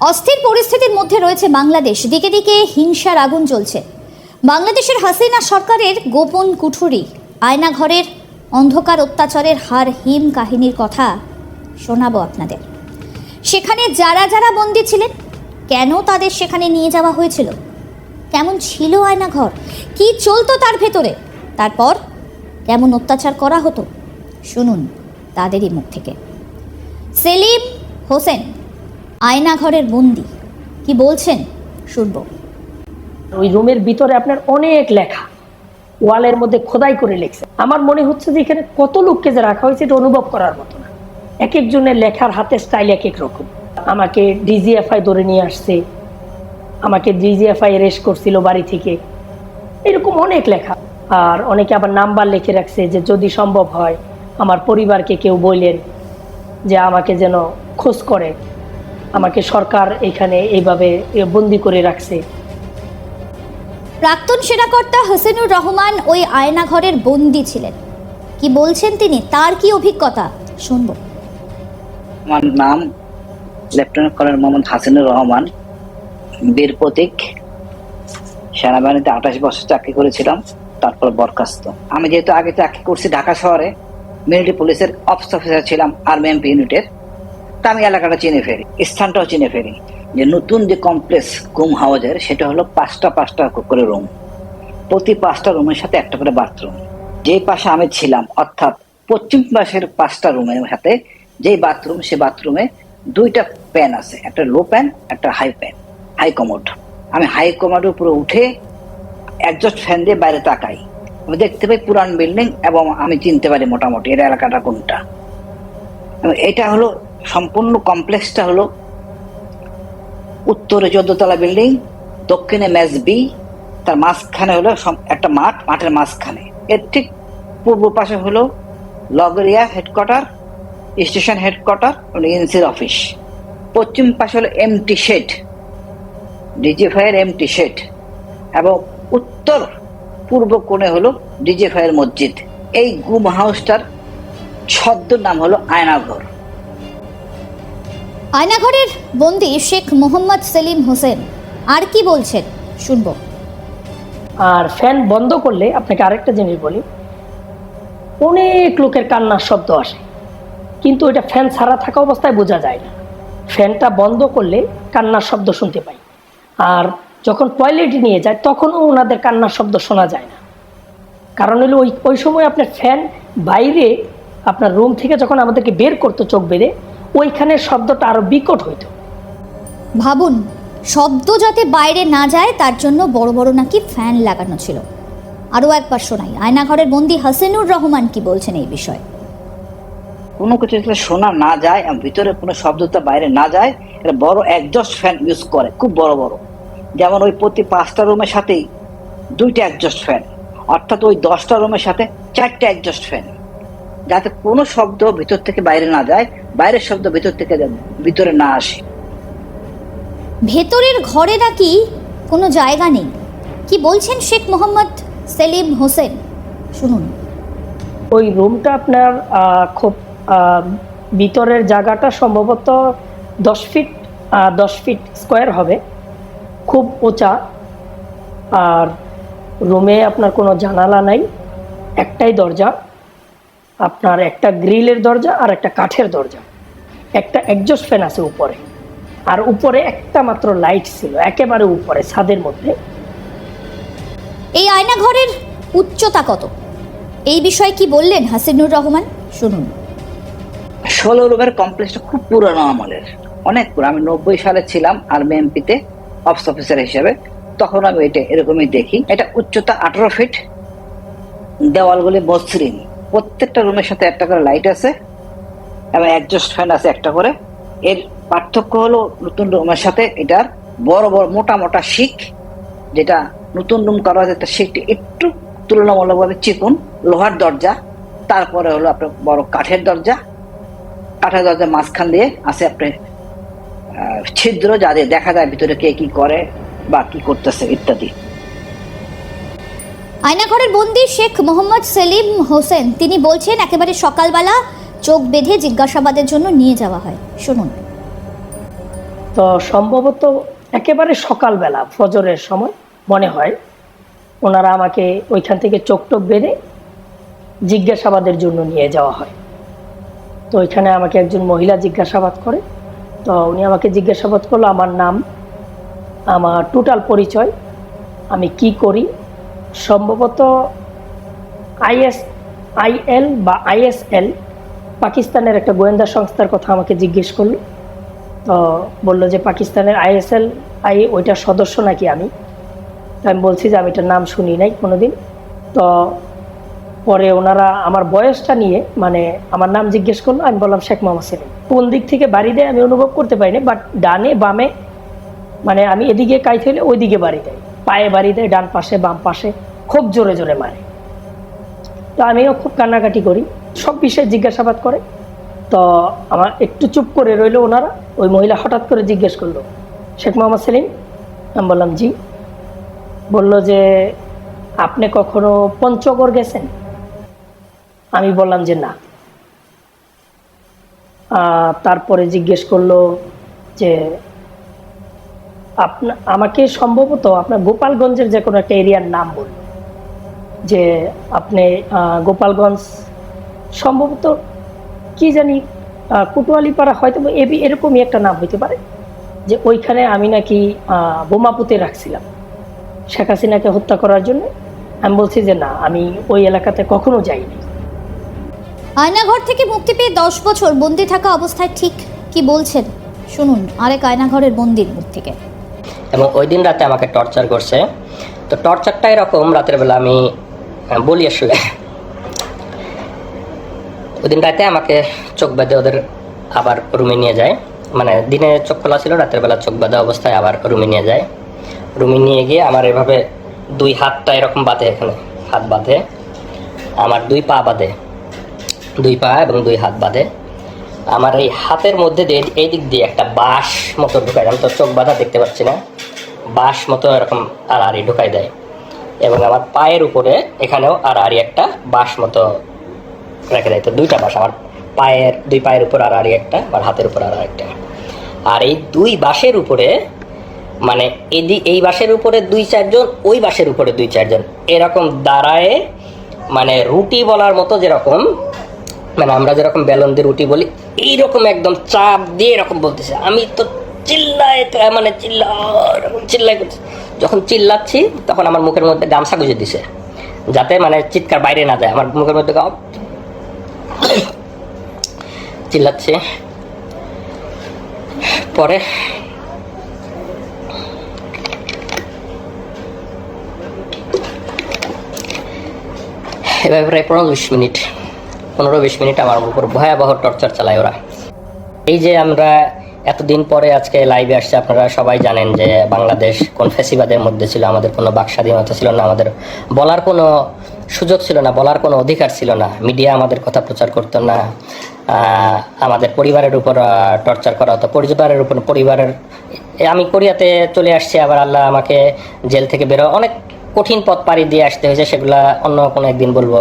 অস্থির পরিস্থিতির মধ্যে রয়েছে বাংলাদেশ। দিকে দিকে হিংসার আগুন জ্বলছে। বাংলাদেশের হাসিনা সরকারের গোপন কুঠুরি, আয়নাঘরের অন্ধকার অত্যাচারের হার হিম কাহিনীর কথা শোনাবো আপনাদের। সেখানে যারা যারা বন্দী ছিলেন, কেন তাদের সেখানে নিয়ে যাওয়া হয়েছিল? কেমন ছিল আয়নাঘর? কি চলতো তার ভেতরে? তারপর কেমন অত্যাচার করা হতো? শুনুন তাদেরই মুখ থেকে। সেলিম হোসেন আয়নাঘরের বন্দি। কি বলছেন? শুনব। ওই রুমের ভিতরে আপনার অনেক লেখা। ওয়ালের মধ্যে খোদাই করে লিখছে। আমার মনে হচ্ছে যে এখানে কত লোককে যে রাখা হয়েছে, এটা অনুভব করার মতো না। এক একজনের লেখার হাতের স্টাইল এক এক রকম। আমাকে ডিজিএফআই ধরে নিয়ে আসছে। আমাকে ডিজিএফআই রেস্ট করছিল বাড়ি থেকে। এরকম অনেক লেখা। আর অনেকে আবার নাম্বার লিখে রাখছে যে যদি সম্ভব হয়, আমার পরিবারকে কেউ বললেন যে আমাকে যেন খোঁজ করে আমাকে সরকার এখানে এইভাবে বন্দি করে রাখছে। প্রাক্তন সেনাকর্তা হোসেনুর রহমান ওই আয়নাঘরের বন্দি ছিলেন। কি বলছেন তিনি? তার কি অভিজ্ঞতা? শুনব। আমার নাম লেফটেন্যান্ট কর্নেল মোহাম্মদ হাসিনুর রহমান। বীর প্রতীক। সেনাবাহিনীতে আঠাশ বছর চাকরি করেছিলাম তারপর বরখাস্ত। আমি যেহেতু আগে চাকরি করছি ঢাকা শহরে মিলিটারি পুলিশের অফিস অফিসার ছিলাম আর্মি এমপি ইউনিটের তা আমি এলাকাটা চিনে ফেরি স্থানটাও চিনে ফেরি যে নতুন যে কমপ্লেক্স গুম হাউজের সেটা হলো পাঁচটা পাঁচটা করে রুম প্রতি পাঁচটা রুমের সাথে একটা করে বাথরুম যে পাশে আমি ছিলাম, অর্থাৎ পশ্চিম পাশের পাঁচটা রুমের সাথে যেই বাথরুম সে বাথরুমে দুইটা প্যান আছে, একটা লো প্যান একটা হাই প্যান হাই কমোড আমি হাই কমোডের উপরে উঠে একজস্ট ফ্যান দিয়ে বাইরে তাকাই। আমি দেখতে পাই পুরান বিল্ডিং এবং আমি চিনতে পারি মোটামুটি এর এলাকাটা কোনটা। এটা হলো সম্পূর্ণ কমপ্লেক্সটা হলো উত্তরে চোদ্দতলা বিল্ডিং, দক্ষিণে ম্যাচ বি, তার মাঝখানে হলো একটা মাঠ, মাঠের মাঝখানে। এর ঠিক পূর্ব পাশে হলো লগরিয়া হেডকোয়ার্টার, স্টেশন হেডকোয়ার্টার এনসির অফিস। পশ্চিম পাশে হলো এমটি শেড ডিজিফাইয়ের এমটি শেড, এবং উত্তর পূর্ব কোণে হলো ডিজিফাইয়ের মসজিদ। এই গুম হাউসটার ছদ্ম নাম হলো আয়নাঘর। আয়নাঘরের বন্দি শেখ মোহাম্মদ সেলিম হোসেন। আর কি বলছেন? শুনব। আর ফ্যান বন্ধ করলে আপনাকে আরেকটা জিনিস বলি। অনেক লোকের কান্নার শব্দ আসে। কিন্তু এটা ফ্যান ছাড়া থাকা অবস্থায় বোঝা যায় না। ফ্যানটা বন্ধ করলে কান্নার শব্দ শুনতে পাই। আর যখন টয়লেটে নিয়ে যায়, তখনও ওনাদের কান্নার শব্দ শোনা যায় না। কারণ হলো ওই ওই সময় আপনার ফ্যান বাইরে আপনার রুম থেকে যখন আমাদেরকে বের করতো চোখ বেঁধে ওইখানে শব্দটা আরও বিকট হইতো। ভাবুন শব্দ যাতে বাইরে না যায় তার জন্য বড় বড় নাকি ফ্যান লাগানো ছিল। আরও একবার শোনাই আয়নাঘরের বন্দি হাসিনুর রহমান কি বলছেন এই বিষয়ে? কোনো কিছু যাতে শোনা না যায় এবং ভিতরে কোনো শব্দটা বাইরে না যায় এটা বড় একজস্ট ফ্যান ইউজ করে খুব বড় বড়। যেমন ওই প্রতি পাঁচটা রুমের সাথেই দুইটা একজস্ট ফ্যান অর্থাৎ ওই দশটা রুমের সাথে চারটে একজস্ট ফ্যান যাতে কোনো শব্দ ভিতর থেকে বাইরে না যায় বাইরের শব্দ ভিতর থেকে ভিতরে না আসে। ভেতরের ঘরে নাকি কোনো জায়গা নেই? কি বলছেন শেখ মোহাম্মদ সেলিম হোসেন? শুনুন। ওই রুমটা আপনার খুব ভিতরের জায়গাটা সম্ভবত দশ ফিট দশ ফিট স্কোয়ার হবে। খুব উঁচা। আর রুমে আপনার কোনো জানালা নাই একটাই দরজা। আপনার একটা গ্রিলের দরজা আর একটা কাঠের দরজা। একটা একজস্ট ফ্যান আছে উপরে। আর উপরে একটা মাত্র লাইট ছিল একেবারে উপরে ছাদের মধ্যে। এই আয়নাঘরের উচ্চতা কত? এই বিষয়ে কি বললেন হাসিনুর রহমান? শুনুন। ষোলো রুমের কমপ্লেক্সটা খুব পুরনো আমলের। অনেক পুরো আমি নব্বই সালে ছিলাম আর্মি এমপিতে অফিস অফিসার হিসেবে। তখন আমি এটা এরকমই দেখি। এটা উচ্চতা আঠারো ফিট দেওয়ালগুলি মসৃণ। প্রত্যেকটা রুমের সাথে একটা করে লাইট আছে, এবং একজস্ট ফ্যান আছে একটা করে। এর পার্থক্য হলো নতুন রুমের সাথে এটার বড় বড় মোটা মোটা শিক যেটা নতুন রুম করা হয়েছে তার শিকটি একটু তুলনামূলকভাবে চিকুন, লোহার দরজা। তারপরে হলো আপনার বড় কাঠের দরজা। কাঠের দরজার মাঝখান দিয়ে আছে আপনার ছিদ্র, যা দিয়ে দেখা যায় ভিতরে কে কি করে বা কি করতেছে ইত্যাদি। আয়নাঘরের বন্দি শেখ মোহাম্মদ সেলিম হোসেন। তিনি বলছেন, একেবারে সকালবেলা চোখ বেঁধে জিজ্ঞাসাবাদের জন্য নিয়ে যাওয়া হয়। শুনুন। তো সম্ভবত একেবারে সকালবেলা, ফজরের সময় মনে হয়, ওনারা আমাকে ওইখান থেকে চোখ টোক বেঁধে জিজ্ঞাসাবাদের জন্য নিয়ে যাওয়া হয়। তো ওইখানে আমাকে একজন মহিলা জিজ্ঞাসাবাদ করে। তো উনি আমাকে জিজ্ঞাসাবাদ করল, আমার নাম, আমার টোটাল পরিচয়, আমি কি করি? সম্ভবত আইএস, আইএল বা আইএসএল পাকিস্তানের একটা গোয়েন্দা সংস্থার কথা আমাকে জিজ্ঞেস করল। তো বলল যে, পাকিস্তানের আইএসএল, আই, ওইটার সদস্য নাকি আমি? তো আমি বলছি যে, আমি এটার নাম শুনি নাই কোনোদিন। তো পরে ওনারা আমার বয়সটা নিয়ে মানে আমার নাম জিজ্ঞেস করল। আমি বললাম, শেখ মোহাম্মদ সেলিম। কোন দিক থেকে বাড়ি দেয় আমি অনুভব করতে পারিনি, বাট ডানে বামে মানে আমি এদিকে কাইতে হলে ওইদিকে বাড়ি দেয় পায়ে বাড়ি দেয়, ডান পাশে, বাম পাশে, খুব জোরে জোরে মারে। তো আমিও খুব কান্নাকাটি করি। সব বিষয়ে জিজ্ঞাসাবাদ করে। তো আমার একটু চুপ করে রইল ওনারা। ওই মহিলা হঠাৎ করে জিজ্ঞেস করল, শেখ মোহাম্মদ সেলিম? আমি বললাম, জি। বলল যে, আপনি কখনো পঞ্চগড় গেছেন? আমি বললাম যে, না। তারপরে জিজ্ঞেস করল যে আমাকে সম্ভবত আপনার গোপালগঞ্জের যে কোনো একটা এরিয়ার নাম বলুন। যে আপনি গোপালগঞ্জ সম্ভবত কি জানি কুটুয়ালিপাড়া হয়তো এবি- এরকমই একটা নাম হইতে পারে, যে ওইখানে আমি নাকি বোমা পুঁতে রাখছিলাম। শেখ হাসিনাকে হত্যা করার জন্য। আমি বলছি যে না, আমি ওই এলাকাতে কখনো যাইনি। আয়নাঘর থেকে মুক্তি পেয়ে দশ বছর বন্দি থাকা অবস্থায় ঠিক কি বলছেন? শুনুন, আরেক আয়নাঘরের বন্দির মুখ থেকে। এবং ওই দিন রাতে আমাকে টর্চার করছে। তো টর্চারটা এরকম, রাতের বেলা আমি বলি আসলে। ওই দিন রাতে আমাকে চোখ বেঁধে ওদের আবার রুমে নিয়ে যায়। মানে দিনে চোখ খোলা ছিল, রাতের বেলা চোখ বাঁধা অবস্থায় আবার রুমে নিয়ে যায়। রুমে নিয়ে গিয়ে আমার এভাবে দুই হাতটা এরকম বাঁধে এখানে, হাত বাঁধে। আমার দুই পা বাঁধে। দুই পা এবং দুই হাত বাঁধে। আমার এই হাতের মধ্যে দিয়ে এই দিক দিয়ে একটা বাঁশ মতো ঢুকায় আমি তো চোখ বাঁধা দেখতে পাচ্ছি না। বাঁশ মতো এরকম আড়াআড়ি ঢুকাই দেয়। এবং আমার পায়ের উপরে এখানেও আড়াআড়ি একটা বাঁশ মতো রেখে দেয়। তো দুইটা বাঁশ, আমার পায়ের, দুই পায়ের উপর আড়াআড়ি একটা আর হাতের উপর আর একটা। আর এই দুই বাঁশের উপরে মানে এদি, এই বাঁশের উপরে দুই চারজন, ওই বাঁশের উপরে দুই চারজন, এরকম দাঁড়ায় মানে রুটি বলার মতো যেরকম মানে আমরা যেরকম বেলন দিয়ে রুটি বলি, এইরকম একদম চাপ দিয়ে এরকম বলতেছে। আমি তো চিল্লাই তো মানে চিল্লা চিল্লাই করছি যখন চিল্লাচ্ছি, তখন আমার মুখের মধ্যে গামছা গুজে দিছে, যাতে মানে চিৎকার বাইরে না যায়। আমার মুখের মধ্যে গাম চিল্লাচ্ছে। পরে এবার প্রায় পনেরো বিশ মিনিট পনেরো বিশ মিনিট আমার উপর ভয়াবহ টর্চার চালায় ওরা। এই যে আমরা এতদিন পরে আজকে লাইভে আসছে, আপনারা সবাই জানেন যে বাংলাদেশ কোন ফেসিবাদের মধ্যে ছিল, আমাদের কোনো বাক স্বাধীনতা ছিল না, আমাদের বলার কোনো সুযোগ ছিল না, বলার কোনো অধিকার ছিল না মিডিয়া আমাদের কথা প্রচার করতো না আমাদের পরিবারের উপর টর্চার করা হতো, পরিবারের উপর, পরিবারের আমি কোরিয়াতে চলে আসছি, আবার আল্লাহ আমাকে জেল থেকে বেরো অনেক কঠিন পথ পাড়ি দিয়ে আসতে হয়েছে, সেগুলা অন্য কোনো একদিন বলব।